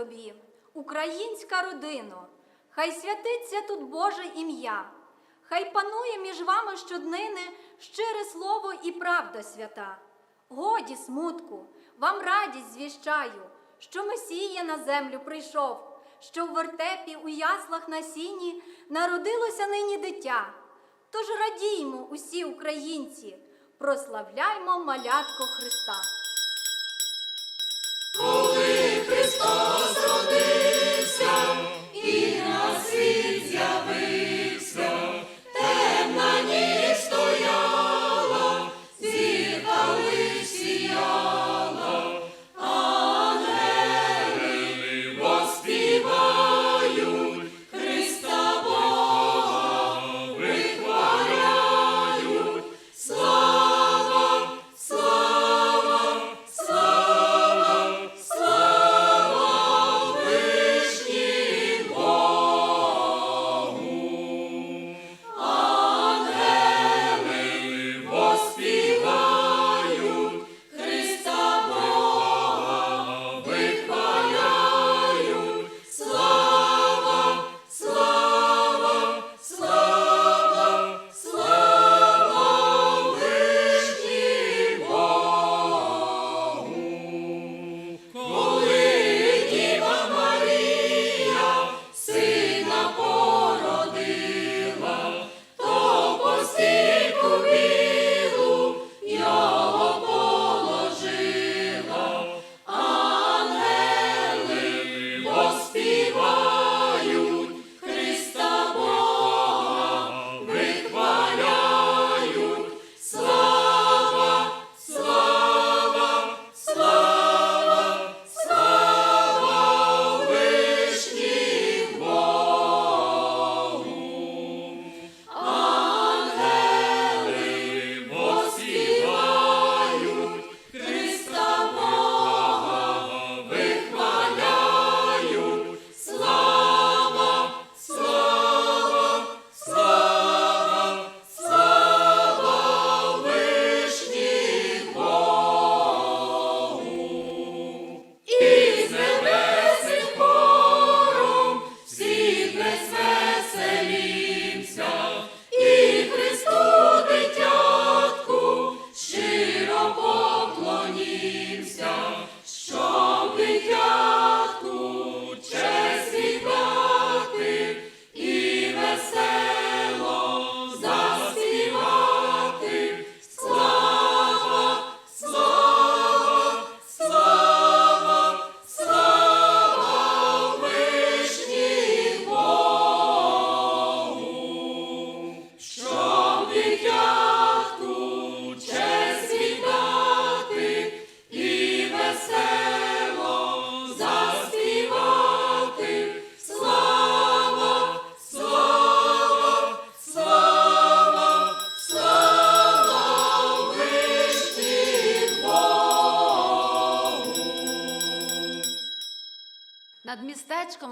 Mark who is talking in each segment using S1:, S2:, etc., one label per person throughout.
S1: тобі, українська родино, хай святиться тут Боже ім'я, хай панує між вами щоднини щире слово і правда свята. Годі смутку, вам радість звіщаю, що Месія на землю прийшов, що в вертепі у яслах на сіні народилося нині дитя. Тож радіймо усі українці, прославляймо малятко Христа.
S2: Над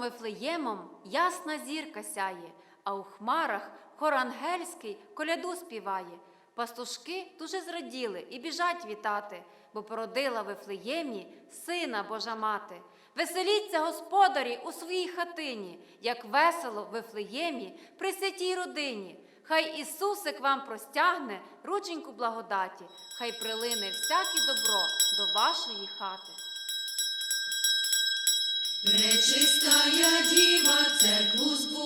S2: Вифлеємом ясна зірка сяє, а у хмарах хор ангельський коляду співає. Пастушки дуже зраділи і біжать вітати, бо породила Вифлеємі сина Божа мати. Веселіться, господарі, у своїй хатині, як весело Вифлеємі при святій родині. Хай Ісусик вам простягне рученьку благодаті, хай прилине всяке добро до вашої хати.
S3: Пречистая діва церкву збудувала,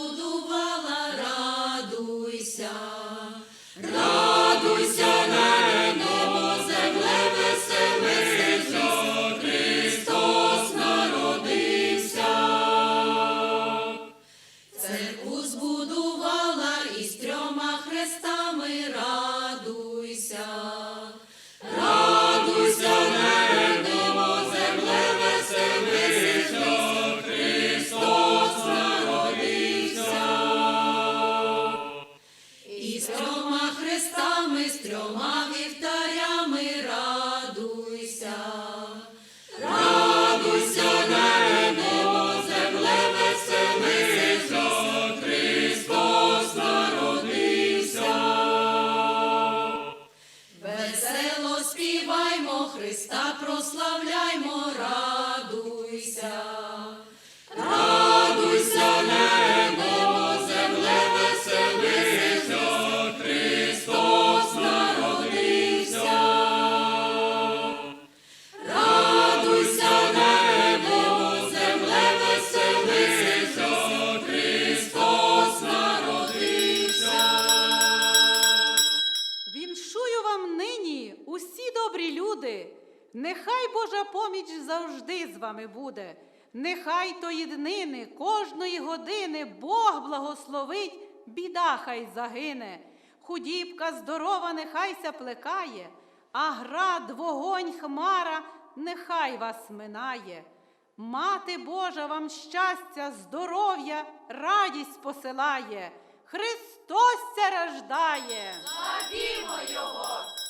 S4: вами буде. Нехай тої днини, кожної години Бог благословить, біда хай загине. Худібка здорова, нехай ся плекає, а град, вогонь, хмара, нехай вас минає. Мати Божа вам щастя, здоров'я, радість посилає. Христос це рождає.
S3: Славімо Його!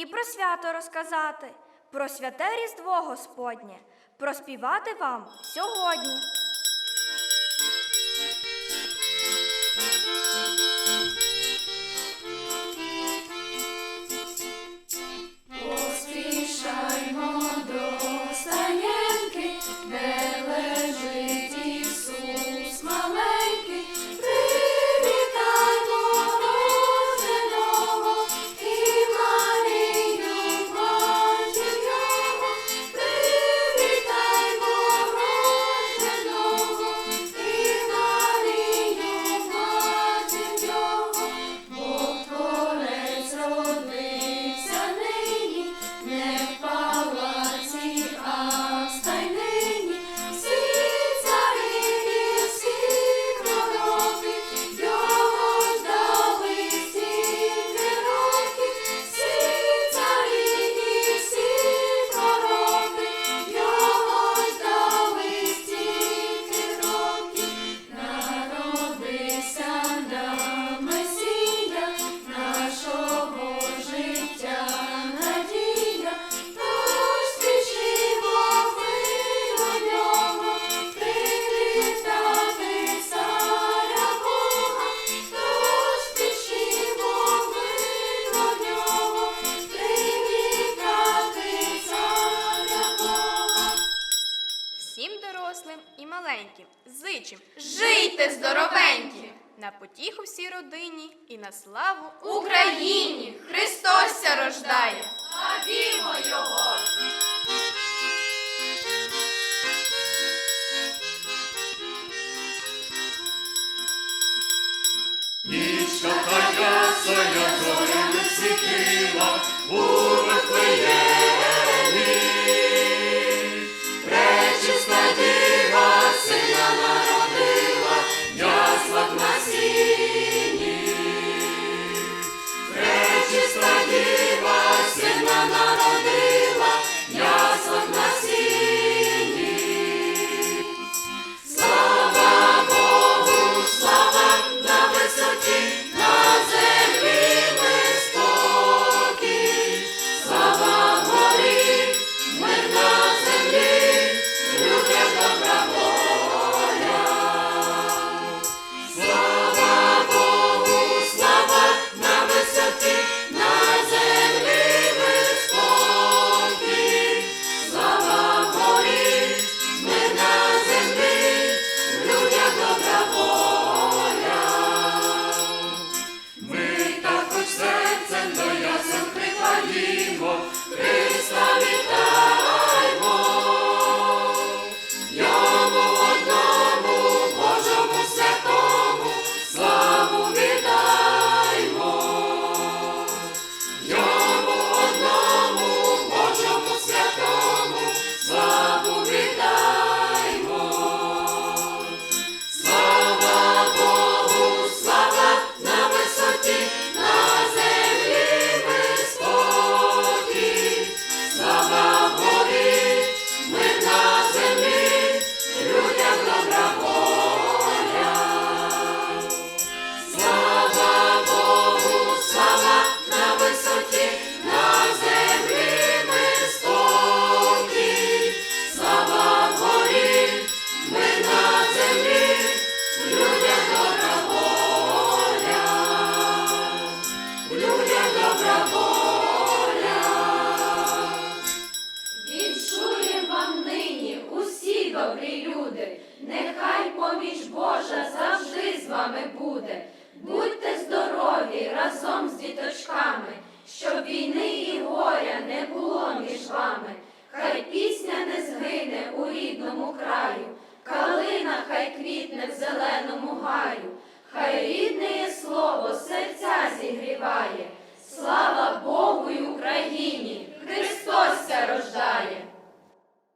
S3: і
S5: про свято розказати, про святе Різдво Господнє проспівати вам сьогодні.
S3: на славу Україні! Христос рождає! Будьте, будьте здорові разом з діточками, щоб війни і горя не було між вами. Хай пісня не згине у рідному краю,
S6: калина хай квітне в зеленому гаю, хай рідне слово серця зігріває. Слава Богу й Україні! Христос рождає!